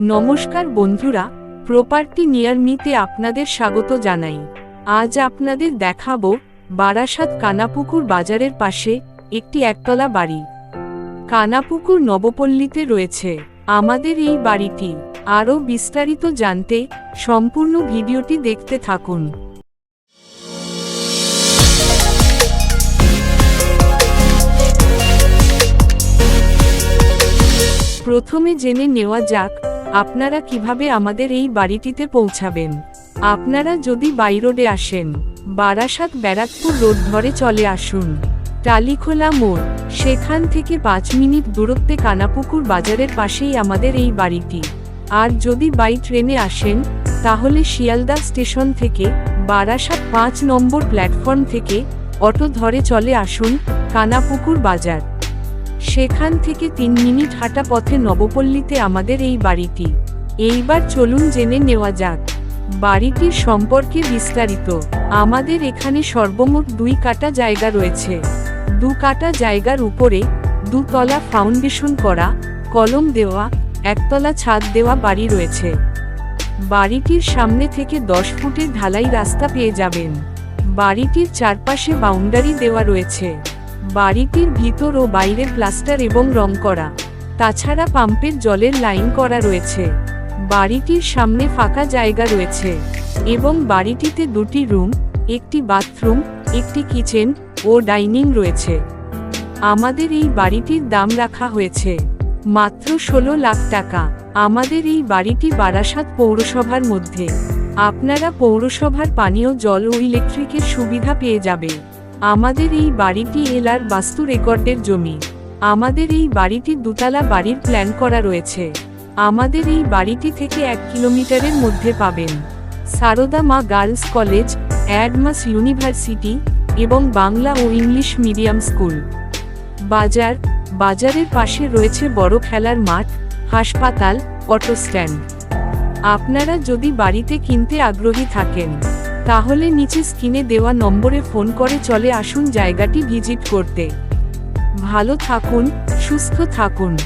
নমস্কার বন্ধুরা property near মিতে আপনাদের স্বাগত জানাই। আজ আপনাদের দেখাবো বারাসাত কানাপুকুর বাজারের পাশে একটি একতলা বাড়ি। কানাপুকুর নবপল্লীতে রয়েছে। আমাদের এই বাড়িটি। আরও বিস্তারিত জানতে সম্পূর্ণ ভিডিওটি দেখতে থাকুন। প্রথমে জেনে নেওয়া যাক আপনারা কীভাবে আমাদের এই বাড়িটিতে পৌঁছাবেন? আপনারা যদি বাই রোডে আসেন, বারাসাত ব্যারাকপুর রোড ধরে চলে আসুন। টালিখোলা মোড়, সেখান থেকে পাঁচ মিনিট দূরত্বে কানাপুকুর বাজারের পাশেই আমাদের এই বাড়িটি। আর যদি বাই ট্রেনে আসেন, তাহলে শিয়ালদা স্টেশন থেকে, বারাসাত পাঁচ নম্বর প্ল্যাটফর্ম থেকে, অটো ধরে চলে আসুন কানাপুকুর বাজার। সেখান থেকে তিন মিনিট হাঁটা পথে নবপল্লীতে আমাদের এই বাড়িটি। এইবার চলুন জেনে নেওয়া যাক। বাড়িটির সম্পর্কে বিস্তারিত। আমাদের এখানে সর্বমোট দুই কাটা জায়গা রয়েছে। দু কাটা জায়গার উপরে দুতলা ফাউন্ডেশন করা, কলম দেওয়া, একতলা ছাদ দেওয়া বাড়ি রয়েছে। বাড়িটির সামনে থেকে দশ ফুটের ঢালাই রাস্তা পেয়ে যাবেন। বাড়িটির চারপাশে বাউন্ডারি দেওয়া রয়েছে। বাড়িটির ভিতর ও বাইরে প্লাস্টার এবং রং করা। তাছাড়া পাম্পের জলের লাইন করা রয়েছে। বাড়িটির সামনে ফাঁকা জায়গা রয়েছে এবং বাড়িটিতে দুটি রুম, একটি বাথরুম, একটি কিচেন ও ডাইনিং রয়েছে। আমাদের এই বাড়িটির দাম রাখা হয়েছে মাত্র ষোলো লাখ টাকা। আমাদের এই বাড়িটি বারাসাত পৌরসভার মধ্যে। আপনারা পৌরসভার পানীয়, জল ও ইলেকট্রিকের সুবিধা পেয়ে যাবে আমাদের এই বাড়িটি এলার বাস্তু রেকর্ডের জমি। আমাদের এই বাড়িটি দুতলা বাড়ির প্ল্যান করা রয়েছে। আমাদের এই বাড়িটি থেকে এক কিলোমিটারের মধ্যে পাবেন। সারদা মা গার্লস কলেজ, অ্যাডমাস ইউনিভার্সিটি এবং বাংলা ও ইংলিশ মিডিয়াম স্কুল। বাজার, বাজারের পাশে রয়েছে বড় খেলার মাঠ, হাসপাতাল, অটো স্ট্যান্ড। আপনারা যদি বাড়িতে কিনতে আগ্রহী থাকেন তাহলে নিচে স্ক্রিনে দেওয়া নম্বরে ফোন করে চলে আসুন জায়গাটি ভিজিট করতে। ভালো থাকুন, সুস্থ থাকুন।